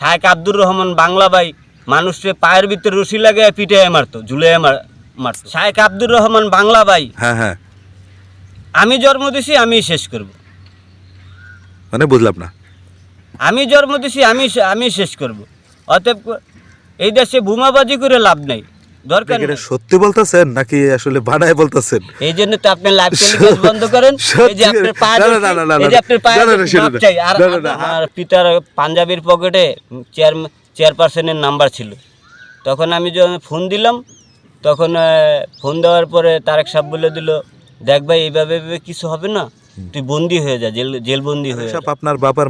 শাহেক আব্দুর রহমান বাংলা ভাই মানুষকে পায়ের ভিতরে রশি লাগে পিঠে মারতো ঝুলে মারতো। শায়েক আব্দুর রহমান বাংলা ভাই হ্যাঁ হ্যাঁ। আমি জন্ম দিছি আমি শেষ করব। মানে বুঝলাম না। আমি জন্ম দিছি আমি আমি শেষ করব। অতএব এই দেশে বোমাবাজি করে লাভ নাই। দরকার। সত্যি বলতেছেন নাকি আসলে বানায় বলতেছেন এই জন্য তো আপনি লাইভ টেলিকাস্ট বন্ধ করেন এই যে আপনার না, এই যে আপনার না। চাই। আর না। পিতার পাঞ্জাবির পকেটে চেয়ার চেয়ারপারসনের নাম্বার ছিল তখন আমি যখন ফোন দিলাম তখন ফোন দেওয়ার পরে তারেক সাহেব বলে দিল দেখ ভাই এইভাবে কিছু হবে না তুই বন্দি হয়ে যা জেল জেলবন্দি হয়ে সব আপনার বাবার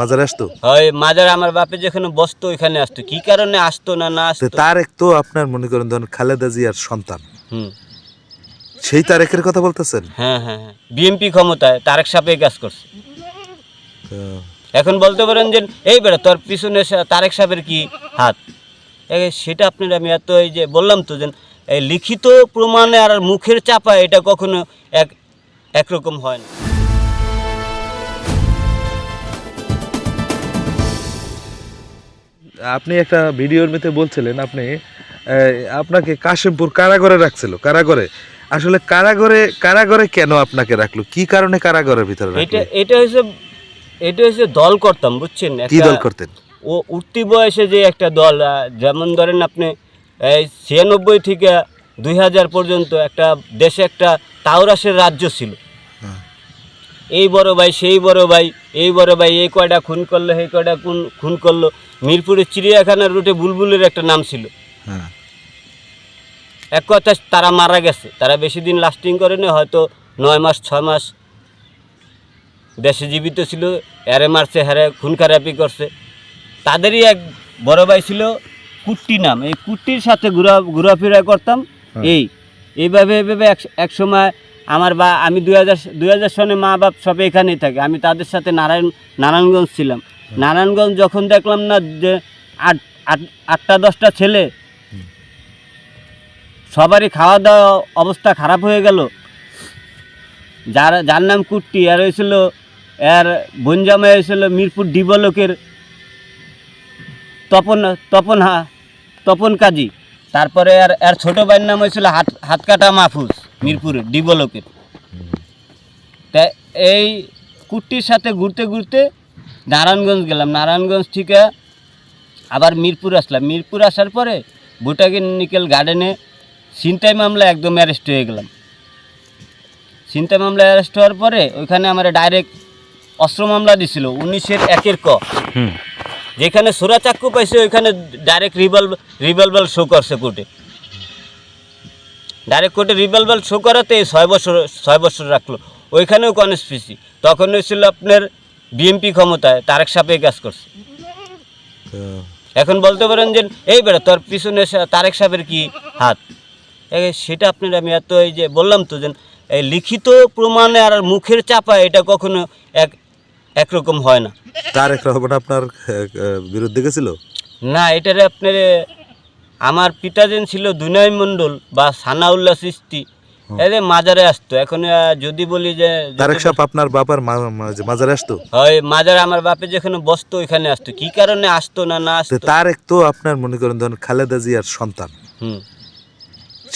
মাজারে আসতো? হয় মাজার আমার বাপে যেখানে বসতো ওইখানে আসতো। কি কারণে আসতো না না আসতো? তারেক তো আপনার মনে করেন ধরেন খালেদা জিয়ার সন্তান। হুম। সেই তারেকের কথা বলতেছেন? হ্যাঁ হ্যাঁ হ্যাঁ। বিএমপি ক্ষমতায় তারেক এই কাজ করছে। এখন বলতে পারেন যে এই বেড়া তোর পিছনে তারেক সাহেবের কি হাত? সেটা আপনার আমি এত এই যে বললাম তো যে এই লিখিত প্রমাণে আর মুখের চাপা এটা কখনো এক একরকম হয় না। আপনি একটা ভিডিওর মধ্যে বলছিলেন আপনি আপনাকে কাশিমপুর কারাগারে রাখছিল কারাগারে। আসলে কারাগারে কারাগারে কেন আপনাকে রাখল? কি কারণে কারাগারের ভিতরে এটা এটা হচ্ছে এটা হচ্ছে দল করতাম বুঝছেন? কি দল করতেন? ও উঠতি বয়সে যে একটা দল যেমন ধরেন আপনি এই ছিয়ানব্বই থেকে দুই হাজার পর্যন্ত একটা দেশে একটা তাওরাসের রাজ্য ছিল। এই বড় ভাই সেই বড় ভাই এই বড় ভাই এই কয়টা খুন করল এই কয়টা খুন খুন করল। মিরপুরের চিড়িয়াখানার রুটে বুলবুলের একটা নাম ছিল। হ্যাঁ। এক কথা তারা মারা গেছে। তারা বেশি দিন লাস্টিং করেনি হয়তো নয় মাস ছয় মাস। দেশে জীবিত ছিল এরে মারছে হ্যারে খুন খারাপি করছে। তাদেরই এক বড় ভাই ছিল কুট্টি নাম। এই কুট্টির সাথে ঘোরা ঘোরাফেরা করতাম হ্যাঁ। এই এইভাবে এইভাবে এক সময় আমার বা আমি দুই হাজার দুই হাজার সনে মা বাপ সব এখানেই থাকে। আমি তাদের সাথে নারায়ণ নারায়ণগঞ্জ ছিলাম। নারায়ণগঞ্জ যখন দেখলাম না যে আট আট আটটা দশটা ছেলে সবারই খাওয়া দাওয়া অবস্থা খারাপ হয়ে গেল। যার যার নাম কুট্টি আর হয়েছিল এর বনজামা হয়েছিল মিরপুর ডিবলকের তপন তপন হা তপন কাজী। তারপরে আর এর ছোট ভাইয়ের নাম হয়েছিল হাত হাতকাটা মাহফুজ মিরপুরের ডিবলকের তা এই কুট্টির সাথে ঘুরতে ঘুরতে নারায়ণগঞ্জ গেলাম। নারায়ণগঞ্জ থেকে আবার মিরপুর আসলাম। মিরপুর আসার পরে বুটাকি নিকেল গার্ডেনে ছিনতাই মামলা একদম অ্যারেস্ট হয়ে গেলাম। ছিনতাই মামলা অ্যারেস্ট হওয়ার পরে ওইখানে আমার ডাইরেক্ট অস্ত্র মামলা দিছিল, উনিশের একের ক। যেখানে সোরা চাক্কু পাইছে, ওইখানে ডাইরেক্ট রিভলভ রিভলভার শো করছে কোর্টে। ডাইরেক্ট কোর্টে রিভলভার শো করাতে ছয় বছর ছয় বছর রাখল। ওইখানেও কনস্পিসি তখন হয়েছিল আপনার বিএমপি ক্ষমতায়, তারেক সাপে কাজ করছে। এখন বলতে পারেন যে, এই বেড়া তোর পিছনে তারেক সাহেবের কি হাত? সেটা আপনার আমি এত এই যে বললাম তো যে, এই লিখিত প্রমাণে আর মুখের চাপা এটা কখনো এক একরকম হয় না। তারেক রহমান আপনার বিরুদ্ধে গেছিল? না এটার আপনার আমার পিতাজেন ছিল দুনাই মণ্ডল বা সানাউল্লাহ সৃষ্টি। এদের মাজারে আসতো। এখন যদি বলি যে তারেক সাহেব আপনার বাবার মাজারে আসতো? হয় মাজারে আমার বাপে যেখানে বসতো ওইখানে আসতো। কি কারণে আসতো না না আসতো? তারেক তো আপনার মনে করেন ধরেন খালেদা জিয়ার সন্তান। হুম।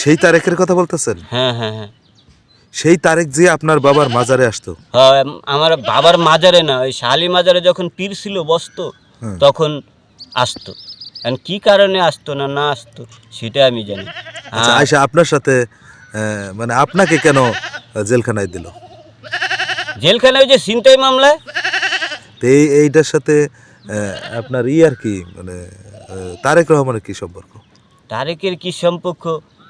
সেই তারেকের কথা বলতেছেন? হ্যাঁ হ্যাঁ হ্যাঁ। সেই তারেক জিয়া আপনার বাবার মাজারে আসতো। হয় আমার বাবার মাজারে না ওই শালি মাজারে যখন পীর ছিল বসতো তখন আসতো। এখন কি কারণে আসতো না না আসতো সেটা আমি জানি। আচ্ছা আপনার সাথে মানে আপনাকে কেন জেলখানায় দিল? জেলখানায় ওই যে ছিনতাই মামলায়? তো এই এইটার সাথে আপনার ই আর কি মানে তারেক রহমানের কি সম্পর্ক? তারেকের কি সম্পর্ক?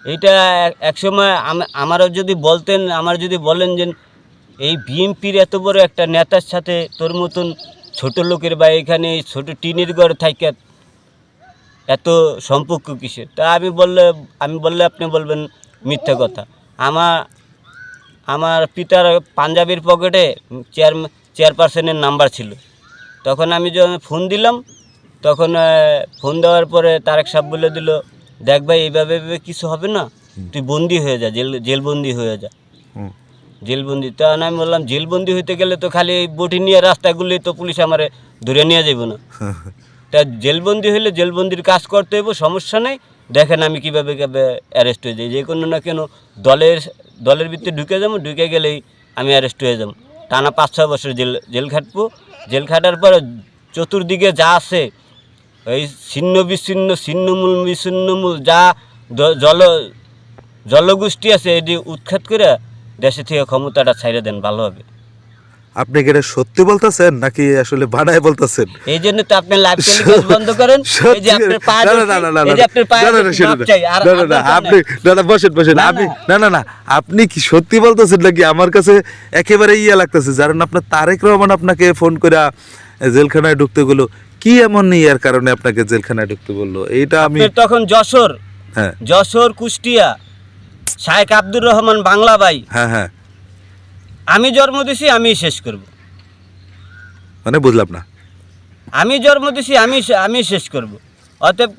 এটা এক- একসময় আম- আমারও যদি বলতেন, আমার যদি বলেন যে এই বিএনপির এত বড় একটা নেতার সাথে তোর মতন ছোট লোকের বা এখানে ছোট টিনের ঘর থাকে এত সম্পর্ক কিসের? তা আমি বললে আমি বললে আপনি বলবেন মিথ্যা কথা। আমার আমার পিতার পাঞ্জাবির পকেটে চেয়ার, চেয়ারপারসনের নাম্বার ছিল। তখন আমি যখন ফোন দিলাম, তখন ফোন দেওয়ার পরে তারেক সাহেব বলে দিল দেখ ভাই এইভাবে এইভাবে কিছু হবে না। তুই বন্দি হয়ে যা জেল জেলবন্দি হয়ে যা। জেলবন্দি তখন আমি বললাম জেলবন্দি হইতে গেলে তো খালি এই বটি নিয়ে রাস্তাগুলি তো পুলিশ আমারে ধরে নিয়ে যাব না। তা জেলবন্দি হলে জেলবন্দির কাজ করতে হইব সমস্যা নেই। দেখেন আমি কীভাবে কীভাবে অ্যারেস্ট হয়ে যাই যে কোনো না কেন দলের দলের ভিতরে ঢুকে যাব ঢুকে গেলেই আমি অ্যারেস্ট হয়ে যাব। টানা পাঁচ ছয় বছর জেল জেল খাটবো। জেল খাটার পরে চতুর্দিকে যা আছে এই ছিন্ন বিচ্ছিন্ন ছিন্নমূল বিচ্ছিন্নমূল যা জল জলগোষ্ঠী আছে এটি উৎখাত করে দেশে থেকে ক্ষমতাটা ছাইড়ে দেন ভালো হবে। আপনি কি এটা সত্যি বলতেছেন নাকি আসলে বানায় বলতেছেন? এই জন্য তো আপনি লাইভ টেলিকাস্ট বন্ধ করেন এই যে আপনার পা না, না, না, না, না, এই যে আপনার পায়ে না, না, না, আপনি না না বসেন বসেন আপনি না। না না না আপনি কি সত্যি বলতেছেন নাকি আমার কাছে একেবারে ইয়ে লাগতেছে কারণ আপনার তারেক রহমান আপনাকে ফোন করে জেলখানায় ঢুকতে গেলো কি এমন ইয়ার কারণে আপনাকে জেলখানায় ঢুকতে বলল? এইটা আমি তখন যশোর। হ্যাঁ। যশোর কুষ্টিয়া। শায়েক আব্দুর রহমান বাংলা ভাই। হ্যাঁ হ্যাঁ। আমি জন্ম দিছি আমি শেষ করব। মানে বুঝলাম না। আমি জন্ম দিছি আমি আমি শেষ করব। অতএব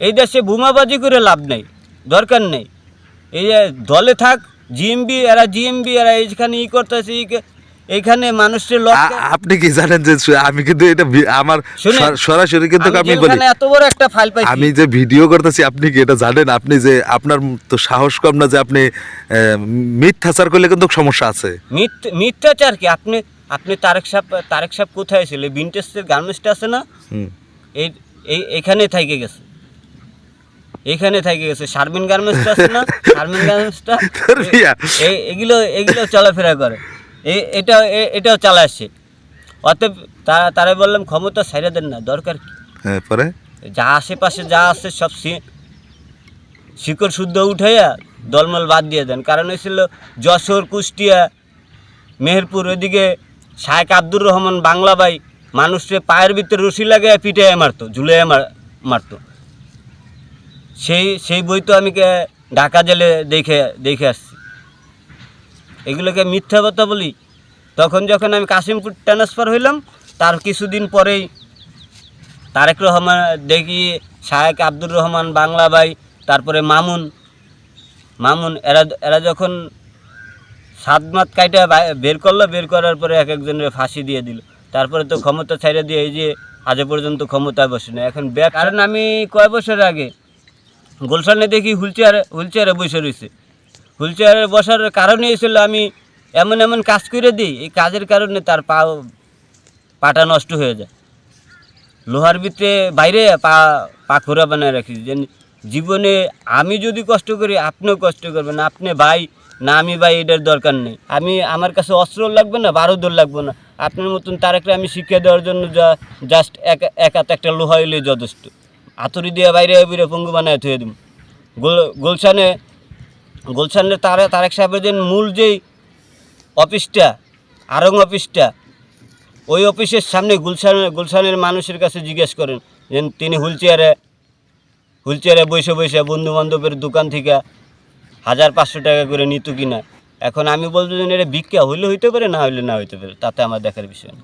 এই দেশে বোমাবাজি করে লাভ নেই দরকার নেই। এই দলে থাক জিএমবি এরা জিএমবি এরা এইখানে ই করতেছে এইখানে মানুষের আপনি কি জানেন যে আমি কিন্তু এটা আমার সরাসরি কিন্তু আমি বলি। এত বড় একটা ফাইল পাইছি। আমি যে ভিডিও করতেছি আপনি কি এটা জানেন? আপনি যে আপনার তো সাহস কম না যে আপনি মিথ্যাচার করলে কিন্তু সমস্যা আছে। মিথ্যাচার কি? আপনি আপনি তারেক সাহেব তারেক সাহেব কোথায় ছিল বিনটেস্টের গার্মেন্টসটা আছে না? এই এই এখানে থাইকে গেছে। এখানে থাইকে গেছে। শারমিন গার্মেন্টসটা আছে না? শারমিন গার্মেন্টসটা এগুলো এগুলো চলাফেরা করে। এটা এ- এটাও চালা আসছে। অতএব তারা তারা বললাম ক্ষমতা সাইরে দেন না দরকার কি? হ্যাঁ পরে? যা আশেপাশে যা আছে সব শি- শিকড় শুদ্ধ উঠাইয়া দলমল বাদ দিয়ে দেন। কারণ হয়েছিল যশোর কুষ্টিয়া মেহেরপুর ওইদিকে শায়েক আব্দুর রহমান বাংলা ভাই মানুষকে পায়ের ভিতরে রশি লাগায় পিঠে মারতো ঝুলে মারতো। সেই সেই বই তো আমি ঢাকা জেলে দেখে দেখে আসছি। এগুলোকে মিথ্যা কথা বলি। তখন যখন আমি কাশিমপুর ট্রান্সফার হইলাম, তার কিছুদিন পরেই তারেক রহমান, দেখি শায়েক আব্দুর রহমান, বাংলা ভাই, তারপরে মামুন। মামুন, এরা এরা যখন সাত মাত কাইটা বের করল, বের করার পরে এক একজনের ফাঁসি দিয়ে দিল। তারপরে তো ক্ষমতা ছাইড়ে দিয়ে এই যে আজ পর্যন্ত ক্ষমতায় বসে না এখন ব্যাক কারণ আমি কয় বছর আগে গুলশানে দেখি হুইল চেয়ারে হুইল চেয়ারে বসে রয়েছে। হুইল চেয়ারে বসার কারণেই ছিল আমি এমন এমন কাজ করে দিই, এই কাজের কারণে তার পা পাটা নষ্ট হয়ে যায়। লোহার ভিতরে বাইরে পা পাখুরা বানায় রাখি। যে জীবনে আমি যদি কষ্ট করি, আপনিও কষ্ট করবেন। আপনি ভাই, না আমি ভাই, এটার দরকার নেই। আমি, আমার কাছে অস্ত্র লাগবে না বারুদর লাগবে না। আপনার মতন তারেকরে আমি শিক্ষা দেওয়ার জন্য যা জাস্ট এক এক একটা লোহা হইলে যথেষ্ট। আতরি দিয়ে বাইরে বাইরে পঙ্গু বানায় থুয়ে দিব গোল, গোলশানে গোলশানের তারে তারেক সাহেবের যে মূল যেই অফিসটা, আরং অফিসটা, ওই অফিসের সামনে গুলশান, গুলশানের মানুষের কাছে জিজ্ঞেস করেন যে তিনি হুইল চেয়ারে হুইল চেয়ারে বসে বসে বন্ধু বান্ধবের দোকান থেকে হাজার পাঁচশো টাকা করে নিত কিনা। এখন আমি বলতে এটা ভিক্ষা হইলে হইতে পারে, না হইলে না হইতে পারে, তাতে আমার দেখার বিষয় না